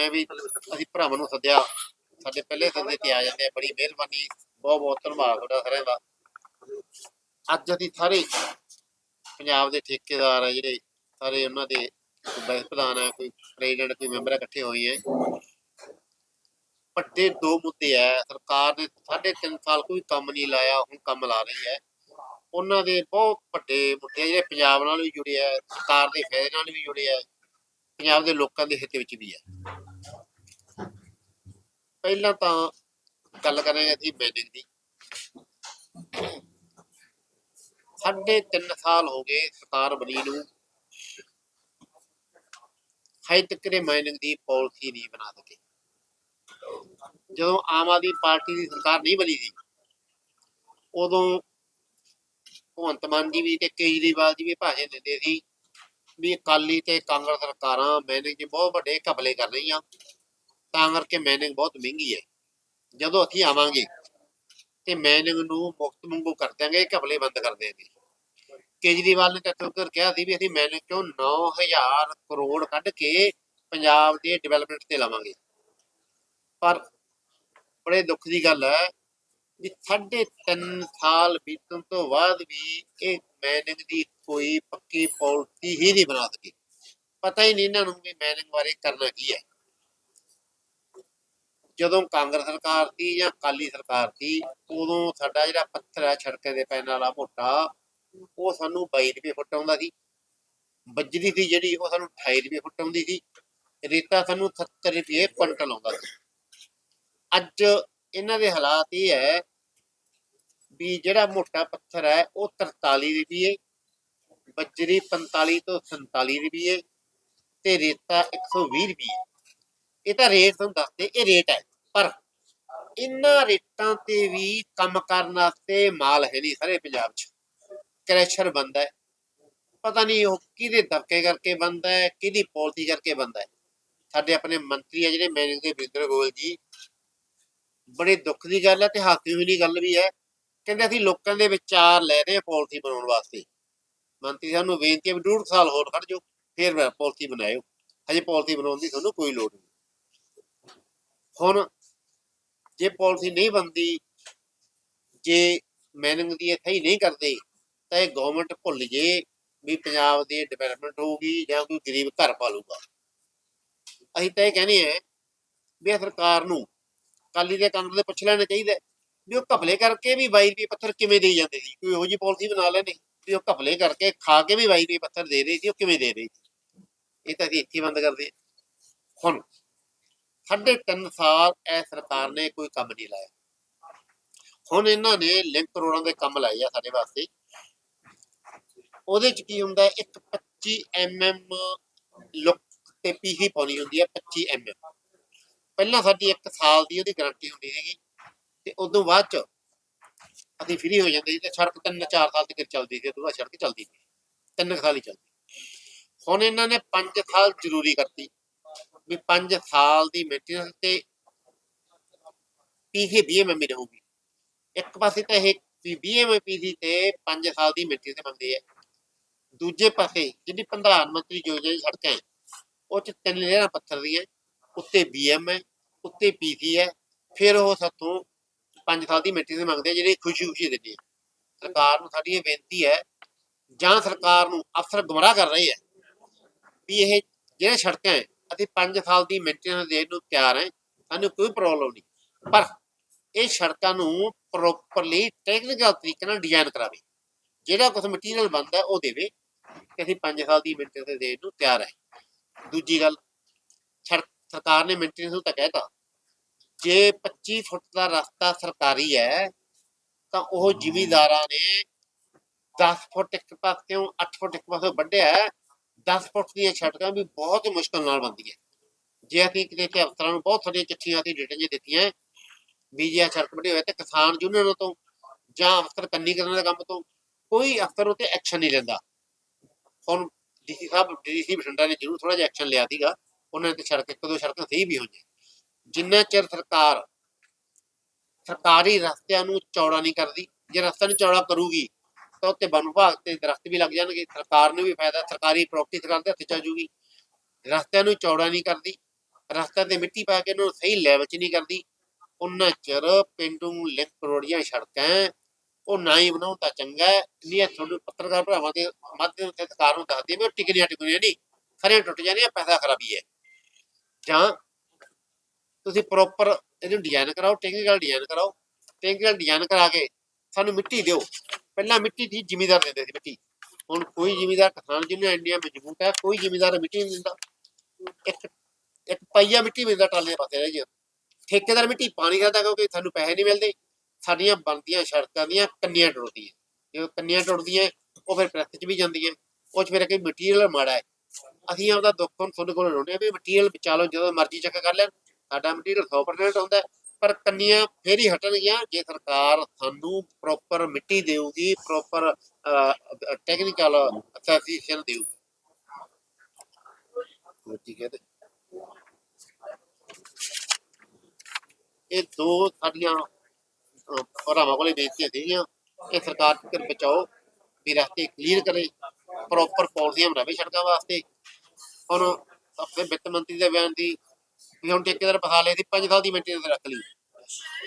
ਐ ਵੀ ਅਸੀਂ ਭਰਾਵਾਂ ਨੂੰ ਸੱਦਿਆ, ਸਾਡੇ ਪਹਿਲੇ ਸੱਦੇ ਤੇ ਆ ਜਾਂਦੇ ਆ, ਬੜੀ ਮਿਹਰਬਾਨੀ, ਬਹੁਤ ਬਹੁਤ ਧੰਨਵਾਦ ਤੁਹਾਡਾ ਸਾਰਿਆਂ ਦਾ। ਅੱਜ ਅਸੀਂ ਸਾਰੇ ਪੰਜਾਬ ਦੇ ਠੇਕੇਦਾਰ ਆ ਜਿਹੜੇ, ਸਾਰੇ ਉਹਨਾਂ ਦੇ ਵਾਈਸ ਪ੍ਰਧਾਨ ਹੈ ਕੋਈ ਪ੍ਰੈਜ਼ੀਡੈਂਟ ਕੋਈ ਮੈਂਬਰ ਇਕੱਠੇ ਹੋਏ ਹੈ ਵੱਡੇ ਦੋ ਮੁੱਦੇ ਆ, ਸਰਕਾਰ ਨੇ ਸਾਢੇ ਤਿੰਨ ਸਾਲ ਕੋਈ ਕੰਮ ਨਹੀਂ ਲਾਇਆ, ਹੁਣ ਕੰਮ ਲਾ ਰਹੀ ਹੈ। ਉਹਨਾਂ ਦੇ ਬਹੁਤ ਵੱਡੇ ਮੁੱਦੇ ਜਿਹੜੇ ਪੰਜਾਬ ਨਾਲ ਵੀ ਜੁੜੇ ਆ, ਸਰਕਾਰ ਦੇ ਫਾਇਦੇ ਨਾਲ ਵੀ ਜੁੜੇ ਆ, ਪੰਜਾਬ ਦੇ ਲੋਕਾਂ ਦੇ ਹਿੱਤ ਵਿੱਚ ਵੀ ਹੈ ਪਹਿਲਾਂ ਤਾਂ ਗੱਲ ਕਰਾਂਗੇ ਅਸੀਂ ਮੈਨਿੰਗ ਦੀ। ਸਾਢੇ ਤਿੰਨ ਸਾਲ ਹੋ ਗਏ ਸਰਕਾਰ ਬਣੀ ਨੂੰ। ਹਾਈ ਤੱਕ ਦੇ ਮਾਈਨਿੰਗ ਦੀ ਪਾਲਿਸੀ ਨਹੀਂ ਬਣਾ ਸਕੇ। ਜਦੋਂ ਆਮ ਆਦਮੀ ਪਾਰਟੀ ਦੀ ਸਰਕਾਰ ਨਹੀਂ ਬਣੀ ਸੀ, ਉਦੋਂ ਭਗਵੰਤ ਮਾਨ ਜੀ ਵੀ ਤੇ ਕੇਜਰੀਵਾਲ ਜੀ ਵੀ ਭਾਸ਼ਣ ਦਿੰਦੇ ਸੀ ਵੀ ਅਕਾਲੀ ਤੇ ਕਾਂਗਰਸ ਸਰਕਾਰਾਂ ਮੈਨਿੰਗ 'ਚ ਬਹੁਤ ਵੱਡੇ ਘਪਲੇ ਕਰ ਰਹੀਆਂ। ਤਾਂ ਕਰਕੇ ਮੈਨਿੰਗ ਬਹੁਤ ਮਹਿੰਗੀ ਹੈ। ਜਦੋਂ ਅਸੀਂ ਆਵਾਂਗੇ ਤੇ ਮੈਨਿੰਗ ਨੂੰ ਮੁਕਤ ਮੰਗੂ ਕਰ ਦਿਆਂਗੇ ਘਪਲੇ ਬੰਦ ਕਰ ਦਿਆਂਗੇ। ਕੇਜਰੀਵਾਲ ਨੇ ਤੱਕ ਕਿਹਾ ਸੀ ਵੀ ਅਸੀਂ ਮੈਨਿੰਗ ਚੋਂ 9000 ਕਰੋੜ ਕੱਢ ਕੇ ਪੰਜਾਬ ਦੇ ਡਿਵੈਲਪਮੈਂਟ ਤੇ ਲਾਵਾਂਗੇ। ਪਰ ਬੜੇ ਦੁੱਖ ਦੀ ਗੱਲ ਹੈ ਵੀ ਸਾਢੇ ਤਿੰਨ ਸਾਲ ਬੀਤਣ ਤੋਂ ਬਾਅਦ ਵੀ ਇਹ ਮੈਨਿੰਗ ਦੀ ਕੋਈ ਪੱਕੀ ਪਾਲਿਸੀ ਹੀ ਨਹੀਂ ਬਣਾ ਸਕੀ। ਪਤਾ ਹੀ ਨਹੀਂ ਇਹਨਾਂ ਨੂੰ ਵੀ ਮੈਨਿੰਗ ਬਾਰੇ ਕਰਨਾ ਕੀ ਹੈ। ਜਦੋਂ ਕਾਂਗਰਸ ਸਰਕਾਰ ਸੀ ਜਾਂ ਅਕਾਲੀ ਸਰਕਾਰ ਸੀ, ਉਦੋਂ ਸਾਡਾ ਜਿਹੜਾ ਪੱਥਰ ਹੈ ਸੜਕਾਂ ਦੇ ਪੈਣ ਵਾਲਾ ਮੋਟਾ, ਉਹ ਸਾਨੂੰ 22 ਰੁਪਏ ਫੁੱਟ ਆਉਂਦਾ ਸੀ। ਬੱਜਰੀ ਸੀ ਜਿਹੜੀ ਉਹ ਸਾਨੂੰ 28 ਰੁਪਏ ਫੁੱਟ ਆਉਂਦੀ ਸੀ। ਰੇਤਾ ਸਾਨੂੰ 70 ਰੁਪਏ ਕੁਇੰਟਲ ਆਉਂਦਾ ਸੀ। ਅੱਜ ਇਹਨਾਂ ਦੇ ਹਾਲਾਤ ਇਹ ਹੈ ਵੀ ਜਿਹੜਾ ਮੋਟਾ ਪੱਥਰ ਹੈ, ਉਹ 43 ਰੁਪਏ, ਬੱਜਰੀ 45 ਤੋਂ 47 ਰੁਪਏ ਤੇ ਰੇਤਾ 120 ਰੁਪਏ। ਇਹ ਤਾਂ ਰੇਟ ਤੁਹਾਨੂੰ ਦੱਸਦੇ, ਇਹ ਰੇਟ ਹੈ। ਪਰ ਇਹਨਾਂ ਰੇਟਾਂ ਤੇ ਵੀ ਕੰਮ ਕਰਨ ਵਾਸਤੇ ਮਾਲ ਹੈ ਨਹੀਂ ਸਾਰੇ ਪੰਜਾਬ 'ਚ। ਕ੍ਰੈਸ਼ਰ ਬੰਦਾ ਹੈ। ਪਤਾ ਨਹੀਂ ਉਹ ਕਿਹਦੇ ਦਬਕੇ ਕਰਕੇ ਬੰਦਾ ਹੈ, ਕਿਹਦੀ ਪਾਲਿਸੀ ਕਰਕੇ ਬੰਦਾ ਹੈ। ਸਾਡੇ ਆਪਣੇ ਮੰਤਰੀ ਆ ਜਿਹੜੇ ਮੈਨੇਜਰ ਦੇ ਵਿੰਦਰ ਗੋਇਲ ਜੀ। ਬੜੇ ਦੁੱਖ ਦੀ ਗੱਲ ਹੈ ਤੇ ਹਾਕੀ ਹੋਈ ਗੱਲ ਵੀ ਹੈ। ਕਹਿੰਦੇ ਅਸੀਂ ਲੋਕਾਂ ਦੇ ਵਿਚਾਰ ਲੈ ਰਹੇ ਪਾਲਿਸੀ ਬਣਾਉਣ ਵਾਸਤੇ। ਮੰਤਰੀ ਸਾਹਿਬ ਨੂੰ ਬੇਨਤੀ ਹੈ ਵੀ ਡੂਢ ਸਾਲ ਹੋਰ ਖੜ ਜਾਓ, ਫਿਰ ਪਾਲਿਸੀ ਬਣਾਇਓ। ਹਜੇ ਪਾਲਿਸੀ ਬਣਾਉਣ ਦੀ ਤੁਹਾਨੂੰ ਕੋਈ ਲੋੜ ਨਹੀਂ। ਹੁਣ ਜੇ ਪਾਲਿਸੀ ਨਹੀਂ ਬਣਦੀ, ਜੇ ਮੈਨਿੰਗ ਦੀ ਇਹ ਨਹੀਂ ਕਰਦੇ, ਤਾਂ ਇਹ ਗਵਰਨਮੈਂਟ ਭੁੱਲ ਜੇ ਵੀ ਪੰਜਾਬ ਦੀ ਡਿਵੈਲਪਮੈਂਟ ਹੋਊਗੀ ਜਾਂ ਕੋਈ ਗਰੀਬ ਘਰ ਪਾਲੂਗਾ ਅਸੀਂ ਤਾਂ ਇਹ ਕਹਿੰਦੇ ਆ ਵੀ ਸਰਕਾਰ ਨੂੰ ਕਾਲੀ ਦੇ ਕਾਂਗਰਸ ਦੇ ਪੁੱਛ ਲੈਣਾ ਚਾਹੀਦਾ ਵੀ ਉਹ ਘਪਲੇ ਕਰਕੇ ਵੀ 22 ਰੁਪਏ ਪੱਥਰ ਕਿਵੇਂ ਦੇਈ ਜਾਂਦੇ ਸੀ, ਕੋਈ ਇਹੋ ਜਿਹੀ ਪਾਲਿਸੀ ਬਣਾ ਲੈਣੀ ਵੀ ਉਹ ਘਪਲੇ ਕਰਕੇ ਖਾ ਕੇ ਵੀ 22 ਰੁਪਏ ਪੱਥਰ ਦੇ ਰਹੇ ਸੀ, ਉਹ ਕਿਵੇਂ ਦੇ ਰਹੇ ਸੀ ਇਹ ਤਾਂ ਅਸੀਂ ਇੱਥੇ ਬੰਦ ਕਰਦੇ ਹਾਂ। ਹੁਣ ਸਾਢੇ ਤਿੰਨ ਸਾਲ ਇਹ ਸਰਕਾਰ ਨੇ ਕੋਈ ਕੰਮ ਨਹੀਂ ਲਾਇਆ। ਹੁਣ ਇਹਨਾਂ ਨੇ ਲਿੰਕ ਰੋਡਾਂ ਦੇ ਕੰਮ ਲਾਏ ਆ ਸਾਡੇ ਵਾਸਤੇ। ਉਹਦੇ ਚ ਕੀ ਹੁੰਦਾ ਹੈ? ਇੱਕ 25 ਐਮਐਮ ਲੁੱਕ ਤੇ ਪੀਹੀ ਪਾਉਣੀ ਹੁੰਦੀ ਹੈ 25 ਐਮਐਮ ਪਹਿਲਾਂ ਸਾਡੀ 1 ਸਾਲ ਦੀ ਉਹਦੀ ਗਾਰੰਟੀ ਹੁੰਦੀ ਸੀਗੀ ਤੇ ਉਦੋਂ ਬਾਅਦ ਚ ਅਸੀਂ ਫ੍ਰੀ ਹੋ ਜਾਂਦੇ ਸੀ ਤੇ ਸੜਕ ਤਿੰਨ ਚਾਰ ਸਾਲ ਤੱਕ ਚੱਲਦੀ ਸੀ, ਉਦੋਂ ਬਾਅਦ ਸੜਕ ਚੱਲਦੀ ਸੀ ਤਿੰਨ ਸਾਲ ਹੀ ਚੱਲਦੀ। ਹੁਣ ਇਹਨਾਂ ਨੇ 5 ਸਾਲ ਜ਼ਰੂਰੀ ਕਰਤੀ। ਵੀ 5 ਸਾਲ ਦੀ ਮੇਨਟੇਨੈਂਸ ਤੇ ਪੀਹੀ ਬੀਐਮਐਮ ਰਹੂਗੀ। ਇੱਕ ਪਾਸੇ ਤਾਂ ਇਹ ਵੀ ਬੀਐਮਪੀਸੀ ਤੇ 5 ਸਾਲ ਦੀ ਮੇਨਟੇਨੈਂਸ ਮੰਗਦੇ ਆ ਦੂਜੇ ਪਾਸੇ ਜਿਹੜੀ ਪ੍ਰਧਾਨ ਮੰਤਰੀ ਯੋਜਨਾ ਦੀ ਸੜਕਾਂ ਹੈ, ਉਹ ਚ ਤਿੰਨ ਲੇਅਰਾਂ ਪੱਥਰ ਦੀਆਂ ਉੱਤੇ ਬੀਐਮ ਹੈ, ਉੱਤੇ ਪੀਸੀ ਹੈ, ਫਿਰ ਉਹ ਸਾਥੋਂ 5 ਸਾਲ ਦੀ ਮੇਨਟੇਨੈਂਸ ਮੰਗਦੇ ਆ, ਜਿਹੜੀ ਖੁਸ਼ੀ ਖੁਸ਼ੀ ਦਿੰਦੇ ਆ ਸਰਕਾਰ ਨੂੰ ਸਾਡੀ ਇਹ ਬੇਨਤੀ ਹੈ, ਜਾਂ ਸਰਕਾਰ ਨੂੰ ਅਫਸਰ ਗਮਰਾਹ ਕਰ ਰਹੇ ਆ ਵੀ ਇਹ ਜਿਹੜੇ ਸੜਕਾਂ ਹੈ ਅਸੀਂ 5 ਸਾਲ ਦੀ ਮੇਨਟੇਨੈਂਸ ਦੇਣ ਨੂੰ ਤਿਆਰ ਹੈ ਸਾਨੂੰ ਕੋਈ ਪ੍ਰੋਬਲਮ ਨਹੀਂ। ਪਰ ਇਹ ਸੜਕਾਂ ਨੂੰ ਪ੍ਰੋਪਰਲੀ ਟੈਕਨੀਕਲ ਤਰੀਕੇ ਨਾਲ ਡਿਜ਼ਾਈਨ ਕਰਾਵੇ। ਜਿਹੜਾ ਕੁਝ ਮਟੀਰੀਅਲ ਬਣਦਾ ਹੈ, ਉਹ ਦੇਵੇ ਕਿ ਅਸੀਂ 5 ਸਾਲ ਦੀ ਮੇਨਟੇਨੈਂਸ ਦੇਣ ਨੂੰ ਤਿਆਰ ਹੈ। ਦੂਜੀ ਗੱਲ ਸੜਕ ਸਰਕਾਰ ਨੇ ਮੇਨਟੇਨੈਂਸ ਨੂੰ ਤਾਂ ਕਹਿਤਾ ਜੇ 25 ਫੁੱਟ ਦਾ ਰਸਤਾ ਸਰਕਾਰੀ ਹੈ ਤਾਂ ਉਹ ਜ਼ਿਮੀਂਦਾਰਾਂ ਨੇ 10 ਫੁੱਟ ਇੱਕ ਪਾਸਿਓਂ 8 ਫੁੱਟ ਇੱਕ ਪਾਸਿਓਂ ਵੱਢਿਆ 10 ਫੁੱਟ ਦੀਆਂ ਸੜਕਾਂ ਵੀ ਬਹੁਤ ਮੁਸ਼ਕਲ ਨਾਲ ਬਣਦੀਆਂ। ਜੇ ਅਸੀਂ ਕਿਤੇ ਤੇ ਅਫਸਰਾਂ ਨੂੰ ਬਹੁਤ ਸਾਰੀਆਂ ਚਿੱਠੀਆਂ ਤੇ ਡੇਟਾਂ ਜੇ ਦਿੱਤੀਆਂ ਵੀ ਜੇ ਆਹ ਸੜਕ ਵੱਡੀ ਤੇ ਕਿਸਾਨ ਯੂਨੀਅਨਾਂ ਤੋਂ ਜਾਂ ਅਫਸਰ ਕੰਨੀ ਕਰਨ ਦੇ ਕੰਮ ਤੋਂ, ਕੋਈ ਅਫਸਰ ਉਤੇ ਐਕਸ਼ਨ ਨਹੀਂ ਲੈਂਦਾ। ਹੁਣ ਡੀਸੀ ਸਾਹਿਬ ਡੀਸੀ ਬਠਿੰਡਾ ਨੇ ਜ਼ਰੂਰ ਥੋੜਾ ਜਿਹਾ ਐਕਸ਼ਨ ਲਿਆ ਸੀਗਾ, ਉਹਨਾਂ ਨੇ ਤੇ ਸੜਕ, ਇੱਕ ਦੋ ਸੜਕਾਂ ਸਹੀ ਵੀ ਹੋਈਆਂ। ਜਿੰਨਾ ਚਿਰ ਸਰਕਾਰ, ਸਰਕਾਰੀ ਰਸਤਿਆਂ ਨੂੰ ਚੌੜਾ ਨਹੀਂ ਕਰਦੀ, ਜੇ ਰਸਤਾ ਨੂੰ ਚੌੜਾ ਕਰੂਗੀ ਤਾਂ ਉੱਤੇ ਵਨ ਵਿਭਾਗ ਤੇ ਦਰਖਤ ਵੀ ਲੱਗ ਜਾਣਗੇ। ਸਰਕਾਰ ਨੂੰ ਵੀ ਫਾਇਦਾ, ਸਰਕਾਰੀ ਪ੍ਰਾਪਰਟੀ ਸਰਕਾਰ ਦੇ ਹੱਥ ਚ ਆ ਜਾਊਗੀ ਰਸਤਿਆਂ ਨੂੰ ਚੌੜਾ ਨਹੀਂ ਕਰਦੀ। ਰਸਤਾ ਤੇ ਮਿੱਟੀ ਪਾ ਕੇ ਇਹਨੂੰ ਸਹੀ ਲੈਵਲ 'ਚ ਨਹੀਂ ਕਰਦੀ। ਉਹਨਾਂ ਚਿਰ ਪਿੰਡੂ ਲਿੰਕ ਰੋੜੀਆਂ ਸੜਕਾਂ ਉਹ ਨਾ ਹੀ ਬਣਾਉਣ ਚੰਗਾ ਨਹੀਂ ਇਹ ਤੁਹਾਨੂੰ ਪੱਤਰਕਾਰ ਭਰਾਵਾਂ ਦੇ ਮਾਧਿਅਮ ਤੇ ਸਰਕਾਰ ਨੂੰ ਦੱਸਦੀ ਵੀ ਉਹ ਟਿਕਣੀਆਂ ਟਿਕਣੀਆਂ ਨਹੀਂ। ਖਰੇ ਟੁੱਟ ਜਾਣੀਆਂ, ਪੈਸਾ ਖਰਾਬੀ ਹੈ ਜਾਂ ਤੁਸੀਂ ਪ੍ਰੋਪਰ ਇਹਨੂੰ ਡਿਜ਼ਾਈਨ ਕਰਾਓ ਟੈਕਨੀਕਲ ਡਿਜ਼ਾਈਨ ਕਰਾਓ। ਟੈਕਨੀਕਲ ਡਿਜ਼ਾਈਨ ਕਰਾ ਕੇ ਸਾਨੂੰ ਮਿੱਟੀ ਦਿਓ। ਪਹਿਲਾਂ ਮਿੱਟੀ ਦੀ ਜ਼ਿਮੀਦਾਰ ਦਿੰਦੇ ਸੀ ਮਿੱਟੀ। ਹੁਣ ਕੋਈ ਜ਼ਿਮੀਦਾਰ ਕਿਸਾਨ ਜਿਹਨੂੰ ਇੰਡੀਆ ਮਜ਼ਬੂਤ ਹੈ, ਕੋਈ ਜ਼ਿਮੀਦਾਰ ਮਿੱਟੀ ਨਹੀਂ ਦਿੰਦਾ। ਇੱਕ ਇੱਕ ਪਈਆ ਮਿੱਟੀ ਮਿਲਦਾ ਟਰਾਲੇ ਪਾਸੇ ਰਹਿ ਗਿਆ ਠੇਕੇਦਾਰ ਮਿੱਟੀ ਪਾਣੀ ਕਰਦਾ ਕਿਉਂਕਿ ਸਾਨੂੰ ਪੈਸੇ ਨਹੀਂ ਮਿਲਦੇ। ਸਾਡੀਆਂ ਬਣਦੀਆਂ ਸੜਕਾਂ ਦੀਆਂ ਕੰਨੀਆਂ ਟੁੱਟਦੀਆਂ। ਜਦੋਂ ਕੰਨੀਆਂ ਟੁੱਟਦੀਆਂ, ਉਹ ਫਿਰ ਪ੍ਰੈਸ 'ਚ ਵੀ ਜਾਂਦੀਆਂ। ਉਹ 'ਚ ਫਿਰ ਕੋਈ ਮਟੀਰੀਅਲ ਮਾੜਾ ਹੈ। ਅਸੀਂ ਆਪਦਾ ਦੁੱਖ ਹੁਣ ਤੁਹਾਡੇ ਕੋਲ ਰੋਣੇ ਵੀ ਮਟੀਰੀਅਲ ਬਚਾ ਲਓ, ਜਦੋਂ ਮਰਜ਼ੀ ਚੈੱਕ ਕਰ ਲੈਣ। ਸਾਡਾ ਮਟੀਰੀਅਲ 100% ਹੁੰਦਾ ਪਰ ਕੰਨੀਆਂ ਫੇਰ ਹੀ ਹਟਣਗੀਆਂ ਜੇ ਸਰਕਾਰ ਸਾਨੂੰ ਪ੍ਰੋਪਰ ਮਿੱਟੀ ਦੇਊਗੀ ਪ੍ਰੋਪਰ ਟੈਕਨੀਕਲ ਅਸੈਸੀਏਸ਼ਨ ਦੇਊਗੀ। ਮੋਦੀ ਕਹਿੰਦੇ, ਇਹ ਦੋ ਸਾਡੀਆਂ ਭਰਾਵਾਂ ਕੋਲੇ ਬੇਨਤੀਆਂ ਸੀਗੀਆਂ ਇਹ ਸਰਕਾਰ ਤੱਕ ਬਚਾਓ, ਵੀ ਰਸਤੇ ਕਲੀਅਰ ਕਰੇ ਪ੍ਰੋਪਰ ਪਾਲਿਸੀਆਂ ਬਣਾਵੇ ਸੜਕਾਂ ਵਾਸਤੇ। ਹੁਣ ਆਪਣੇ ਵਿੱਤ ਮੰਤਰੀ ਦੇ ਬਿਆਨ ਦੀ ਵੀ ਹੁਣ ਠੇਕੇਦਾਰ ਬਹਾ ਲਏ ਦੀ 5 ਸਾਲ ਦੀ ਮੇਨਟੇਨੈਂਸ ਰੱਖ ਲਈ।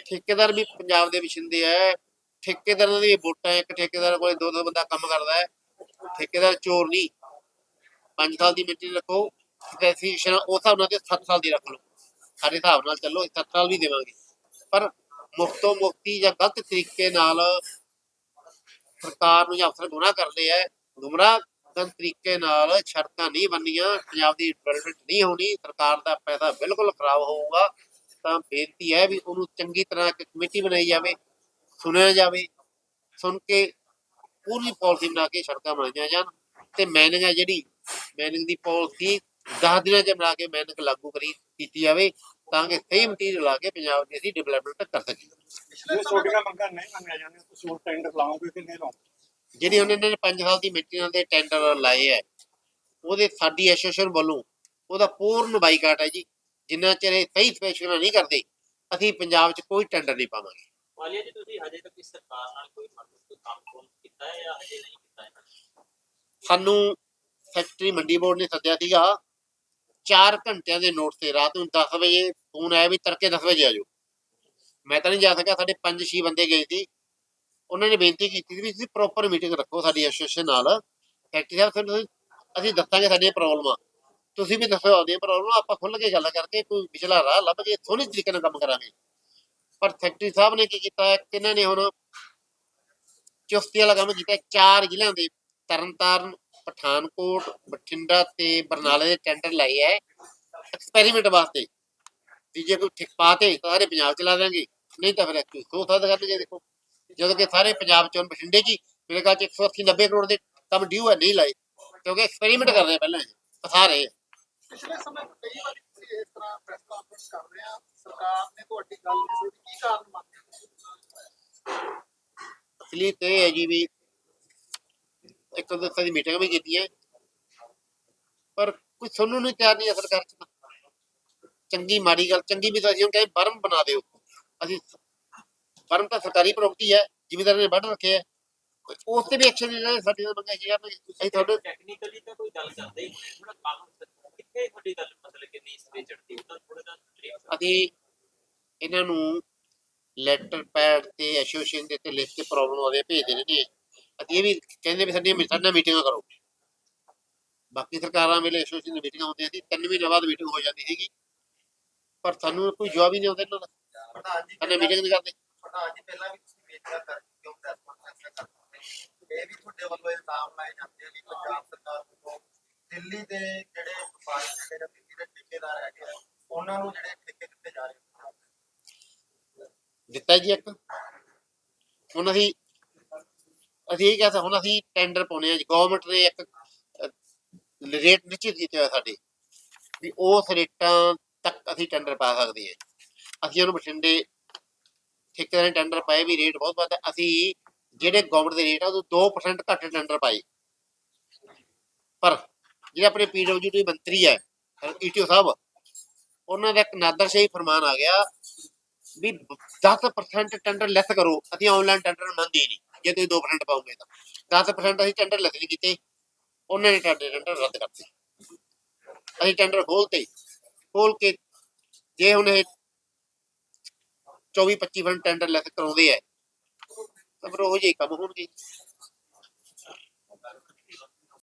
ਠੇਕੇਦਾਰ ਵੀ ਪੰਜਾਬ ਦੇ ਵਿਛਿੰਦੇ ਆ ਠੇਕੇਦਾਰਾਂ ਦੀ ਵੋਟਾਂ ਇੱਕ ਠੇਕੇਦਾਰ ਕੋਲੇ ਦੋ ਦੋ ਬੰਦਾ ਕੰਮ ਕਰਦਾ ਹੈ ਠੇਕੇਦਾਰ ਚੋਰ ਨਹੀਂ। 5 ਸਾਲ ਦੀ ਮੇਨਟੇਨੈਂਸ ਰੱਖੋ ਸਪੈਸੀਫਿਕੇਸ਼ਨ ਉਸ ਹਿਸਾਬ ਨਾਲ ਤੇ 7 ਸਾਲ ਦੀ ਰੱਖ ਲਓ। ਸਾਡੇ ਹਿਸਾਬ ਨਾਲ ਚੱਲੋ 7 ਸਾਲ ਵੀ ਦੇਵਾਂਗੇ। ਪਰ ਮੁਫ਼ਤੋ ਮੁਕਤੀ ਜਾਂ ਗਲਤ ਤਰੀਕੇ ਨਾਲ ਸਰਕਾਰ ਨੂੰ ਜਾਂ ਅਫਸਰ ਗੁਨਾਹ ਕਰਦੇ ਆ ਗੁੰਮਰਾਹ ਕਰਨ ਤਰੀਕੇ ਨਾਲ ਸ਼ਰਤਾਂ ਨਹੀਂ ਬਣਨੀਆਂ ਪੰਜਾਬ ਦੀ ਡਿਵੈਲਪਮੈਂਟ ਨਹੀਂ ਹੋਣੀ ਸਰਕਾਰ ਦਾ ਪੈਸਾ ਬਿਲਕੁਲ ਖਰਾਬ ਹੋਊਗਾ ਤਾਂ ਬੇਨਤੀ ਹੈ ਵੀ ਉਹਨੂੰ ਚੰਗੀ ਤਰ੍ਹਾਂ ਇੱਕ ਕਮੇਟੀ ਬਣਾਈ ਜਾਵੇ ਸੁਣਿਆ ਜਾਵੇ ਸੁਣ ਕੇ ਪੂਰੀ ਪਾਲਿਸੀ ਬਣਾ ਕੇ ਸੜਕਾਂ ਬਣਾਈਆਂ ਜਾਣ ਤੇ ਮੈਨਿੰਗ ਹੈ ਜਿਹੜੀ ਮੈਨਿੰਗ ਦੀ ਪਾਲਿਸੀ 10 ਦਿਨਾਂ ਚ ਬਣਾ ਕੇ ਮੈਨਿੰਗ ਲਾਗੂ ਕਰੀ ਕੀਤੀ ਜਾਵੇ ਤਾਂ ਕਿ ਸਹੀ ਮਟੀਰੀਅਲ ਲਾ ਕੇ ਪੰਜਾਬ ਦੀ ਅਸੀਂ ਡਿਵੈਲਪਮੈਂਟ ਕਰ ਸਕੀਏ। ਜੇ ਛੋਟੀਆਂ ਮੰਗਾਂ ਨਹੀਂ ਮੰਗੀਆਂ ਜਾਂਦੀਆਂ ਤੁਸੀਂ ਉਹ ਟੈਂਡਰ ਲਾਓਗੇ ਕਿ ਨਹੀਂ ਲਾਓਗੇ? ਜਿਹੜੀ ਹੁਣ ਇਹਨਾਂ ਨੇ 5 ਸਾਲ ਦੀ ਮੇਨਟੇਨੈਂਸ ਦੇ ਟੈਂਡਰ ਲਾਏ ਹੈ ਉਹਦੇ ਸਾਡੀ ਐਸੋਸੀਏਸ਼ਨ ਵੱਲੋਂ ਉਹਦਾ ਪੂਰਨ ਬਾਈਕਾਟ ਹੈ ਜੀ। ਜਿੰਨਾ ਚਿਰ ਇਹ ਸਹੀ ਸਪੈਸ਼ਲ ਨਹੀਂ ਕਰਦੇ ਅਸੀਂ ਪੰਜਾਬ 'ਚ ਕੋਈ ਟੈਂਡਰ ਨਹੀਂ ਪਾਵਾਂਗੇ। ਵਾਲੀਆ ਜੀ ਤੁਸੀਂ ਹਜੇ ਤੱਕ ਇਸ ਸਰਕਾਰ ਨਾਲ ਕੋਈ ਮਤਲਬ ਕੋਈ ਕੰਮ ਕੋਲ ਕੀਤਾ ਹੈ ਜਾਂ ਹਜੇ ਨਹੀਂ ਕੀਤਾ ਹੈ ਸਾਨੂੰ ਫੈਕਟਰੀ ਮੰਡੀ ਬੋਰਡ ਨੇ ਸੱਦਿਆ ਸੀਗਾ 4 ਘੰਟਿਆਂ ਦੇ ਨੋਟ ਤੇ ਰਾਤ ਨੂੰ 10 ਵਜੇ ਫੋਨ ਆਇਆ ਵੀ ਤੜਕੇ 10 ਵਜੇ ਆ ਜਾਓ। ਮੈਂ ਤਾਂ ਨਹੀਂ ਜਾ ਸਕਿਆ ਸਾਡੇ 5-6 ਬੰਦੇ ਗਏ ਸੀ। ਉਹਨਾਂ ਨੇ ਬੇਨਤੀ ਕੀਤੀ ਵੀ ਤੁਸੀਂ ਪ੍ਰੋਪਰ ਮੀਟਿੰਗ ਰੱਖੋ ਸਾਡੀ ਐਸੋਸੀਏਸ਼ਨ ਨਾਲ। ਫੈਕਟਰੀ ਸਾਹਿਬ ਤੁਹਾਨੂੰ ਅਸੀਂ ਦੱਸਾਂਗੇ ਸਾਡੀਆਂ ਪ੍ਰੋਬਲਮਾਂ ਤੁਸੀਂ ਵੀ ਦੱਸੋ ਆਪਦੀਆਂ ਪ੍ਰੋਬਲਮ ਆਪਾਂ ਖੁੱਲ ਕੇ ਗੱਲ ਕਰਕੇ ਕੋਈ ਪਿਛਲਾ ਰਾਹ ਲੱਭ ਕੇ ਸੋਹਣੇ ਤਰੀਕੇ ਨਾਲ ਕੰਮ ਕਰਾਂਗੇ। ਪਰ ਫੈਕਟਰੀ ਸਾਹਿਬ ਨੇ ਕੀ ਕੀਤਾ ਹੈ ਨੇ ਹੁਣ ਚੁਸਤੀ ਵਾਲਾ ਕੰਮ ਕੀਤਾ ਚਾਰ ਜ਼ਿਲ੍ਹਿਆਂ ਦੇ, ਤਰਨਤਾਰਨ, ਪਠਾਨਕੋਟ, ਬਠਿੰਡਾ ਤੇ ਬਰਨਾਲੇ ਦੇ ਟੈਂਡਰ ਲਾਏ ਹੈ ਐਕਸਪੈਰੀਮੈਂਟ ਵਾਸਤੇ। ਜੇ ਕੋਈ ਠਿਕ ਪਾਤੇ ਸਾਰੇ ਪੰਜਾਬ ਚ ਲਾ ਦਾਂਗੇ ਨਹੀਂ ਤਾਂ ਫਿਰ ਕੋਈ ਸੋ ਸਾਦ ਕਰਨਗੇ, ਦੇਖੋ। ਜਦੋਂ ਕਿ ਸਾਰੇ ਪੰਜਾਬ ਚੋਂ ਬਠਿੰਡੇ ਜੀ ਮੇਰੇ ਖਿਆਲ ਚ 180 90 ਕਰੋੜ ਦੇ ਕੰਮ ਡਿਊ ਹੈ ਨਹੀਂ ਲਾਏ। ਕਿਉਂਕਿ ਐਕਸਪੈਰੀਮੈਂਟ ਕਰ ਰਹੇ ਆ ਪਹਿਲਾਂ ਇਹ, ਫਸਾ ਰਹੇ ਆ। ਪਿਛਲੇ ਸਮੇਂ ਤੋਂ ਕਈ ਵਾਰੀ ਤੁਸੀਂ ਇਸ ਤਰ੍ਹਾਂ ਪ੍ਰੈਸ ਕਾਨਫਰੰਸ ਕਰ ਰਹੇ ਆ ਸਰਕਾਰ ਨੇ ਤੁਹਾਡੀ ਗੱਲ ਨਹੀਂ ਸੁਣੀ ਕੀ ਕਾਰਨ ਮੰਨਦੇ ਹੋ ਅਸਲੀ ਤੇ ਇਹ ਹੈ ਜੀ ਵੀ ਇੱਕ ਦੋ ਦੀ ਮੀਟਿੰਗ ਵੀ ਕੀਤੀ ਹੈ ਪਰ ਕੋਈ ਸੁਣਨ ਨੂੰ ਤਿਆਰ ਨਹੀਂ ਹੈ ਸਰਕਾਰ ਚ ਤਾਂ। ਚੰਗੀ ਮਾੜੀ ਗੱਲ ਚੰਗੀ ਵੀ ਤਾਂ ਅਸੀਂ ਹੁਣ ਕਹੇ ਬਰਮ ਬਣਾ ਦਿਓ। ਅਸੀਂ ਬਰਮ ਤਾਂ ਸਰਕਾਰੀ ਪ੍ਰਾਪਰਟੀ ਹੈ ਜ਼ਿਮੀਦਾਰ ਨੇ ਵੱਢ ਰੱਖਿਆ ਹੈ ਉਸ ਤੇ ਵੀ ਐਕਸ਼ਨ ਨਹੀਂ ਲੈਣਾ ਸਾਡੀ ਤਾਂ ਮੰਗਾਈ ਯਾਰ ਅਸੀਂ ਤੁਹਾਡੇ ਟੈਕਨੀਕਲੀ ਤਾਂ ਕੋਈ ਗੱਲ ਕਰਦੇ ਹੀ ਨਹੀਂ। ਥੋੜਾ ਕੰਮ ਕਿੱਥੇ ਤੁਹਾਡੀ ਗੱਲ ਮਤਲਬ ਕਿ ਨਹੀਂ ਸਵੇ ਚੜਦੀ ਉਹਦਾ ਥੋੜਾ ਜਿਹਾ ਅਸੀਂ ਇਹਨਾਂ ਨੂੰ ਲੈਟਰ ਪੈਡ ਤੇ ਐਸੋਸੀਏਸ਼ਨ ਦੇ ਤੇ ਲਿਸਟ ਤੇ ਪ੍ਰੋਬਲਮ ਆਉਂਦੇ ਭੇਜ ਦੇਣੇ ਨੇ। ਅਸੀਂ ਇਹ ਵੀ ਕਹਿੰਦੇ ਵੀ ਸਾਡੀਆਂ ਸਾਡੇ ਨਾਲ ਮੀਟਿੰਗਾਂ ਕਰੋ। ਬਾਕੀ ਸਰਕਾਰਾਂ ਵੇਲੇ ਐਸੋਸੀਏਸ਼ਨ ਦੀ ਮੀਟਿੰਗਾਂ ਹੁੰਦੀਆਂ ਸੀ ਤਿੰਨ ਮਹੀਨੇ ਬਾਅਦ ਮੀਟਿੰਗ ਹੋ ਜਾਂਦੀ ਸੀਗੀ। ਪਰ ਸਾਨੂੰ ਕੋਈ ਜਵਾਬ ਹੀ ਨਹੀਂ ਆਉਂਦਾ ਇਹਨਾਂ ਦਾ। ਪ੍ਰਧਾਨ ਜੀ ਮੀਟਿੰਗ ਨਹੀਂ ਕਰਦੇ। ਪ੍ਰਧਾਨ ਜੀ ਪਹਿਲਾਂ ਵੀ ਤੁਸੀਂ ਕਰ ਕਿਉਂ ਪ੍ਰੈਸ ਕਾਨਫਰੰਸ ਕਰਦੇ ਇਹ ਵੀ ਤੁਹਾਡੇ ਵੱਲੋਂ ਇਲਜ਼ਾਮ ਲਾਏ ਜਾਂਦੇ ਆ ਕਿ ਪੰਜਾਬ ਸਰਕਾਰ ਵੱਲੋਂ ਦਿੱਲੀ ਦੇ ਜਿਹੜੇ ਵਪਾਰੀ ਜਿਹੜੇ ਦਿੱਲੀ ਦੇ ਠੇਕੇਦਾਰ ਹੈਗੇ ਆ ਉਹਨਾਂ ਨੂੰ ਜਿਹੜੇ ਠੇਕੇ ਦਿੱਤੇ ਜਾ ਰਹੇ ਦਿੱਤਾ ਜੀ ਇੱਕ। ਹੁਣ ਅਸੀਂ ਅਸੀਂ ਇਹ ਕਹਿੰਦਾ ਹੁਣ ਅਸੀਂ ਟੈਂਡਰ ਪਾਉਣੇ ਆ ਜੀ। ਗਵਰਨਮੈਂਟ ਨੇ ਇੱਕ ਰੇਟ ਨਿਸ਼ਚਿਤ ਕੀਤੇ ਹੋਏ ਸਾਡੇ। ਵੀ ਉਸ ਰੇਟਾਂ ਤੱਕ ਅਸੀਂ ਟੈਂਡਰ ਪਾ ਸਕਦੇ ਹਾਂ। ਅਸੀਂ ਉਹਨੂੰ ਬਠਿੰਡੇ ਠੇਕੇਦਾਰ ਨੇ ਟੈਂਡਰ ਪਾਏ ਵੀ ਰੇਟ ਬਹੁਤ ਵੱਧ ਹੈ ਅਸੀਂ ਜਿਹੜੇ ਗਵਰਨਮੈਂਟ ਦੇ ਰੇਟ ਆ ਉਹ 2% ਘੱਟ ਟੈਂਡਰ ਪਾਏ। ਪਰ ਜਿਹੜੇ ਆਪਣੇ ਪੀਡਬਲਯੂਡੀ ਮੰਤਰੀ ਹੈ ਈਟੀਓ ਸਾਹਿਬ, ਉਹਨਾਂ ਦਾ ਇੱਕ ਨਾਦਰਸ਼ਾਹੀ ਫਰਮਾਨ ਆ ਗਿਆ ਵੀ 10% ਟੈਂਡਰ ਲੈਸ ਕਰੋ। ਅਸੀਂ ਆਨਲਾਈਨ ਟੈਂਡਰ ਮੰਗਦੇ ਹੀ ਨਹੀਂ, ਜੇ ਤੁਸੀਂ 2% ਪਾਓਗੇ ਤਾਂ। 10% ਅਸੀਂ ਟੈਂਡਰ ਲੈਸ ਨਹੀਂ ਕੀਤੇ। ਉਹਨਾਂ ਨੇ ਸਾਡੇ ਟੈਂਡਰ ਰੱਦ ਕਰਤੇ। ਅਸੀਂ ਟੈਂਡਰ ਖੋਲਤੇ ਖੋਲ ਕੇ ਜੇ ਹੁਣ ਇਹ 24 25 ਫੰਡ ਟੈਂਡਰ ਲੈ ਕੇ ਕਰਾਉਂਦੇ ਆ। ਤਾਂ ਫਿਰ ਉਹ ਜਿਹੇ ਕੰਮ ਹੋਣਗੇ।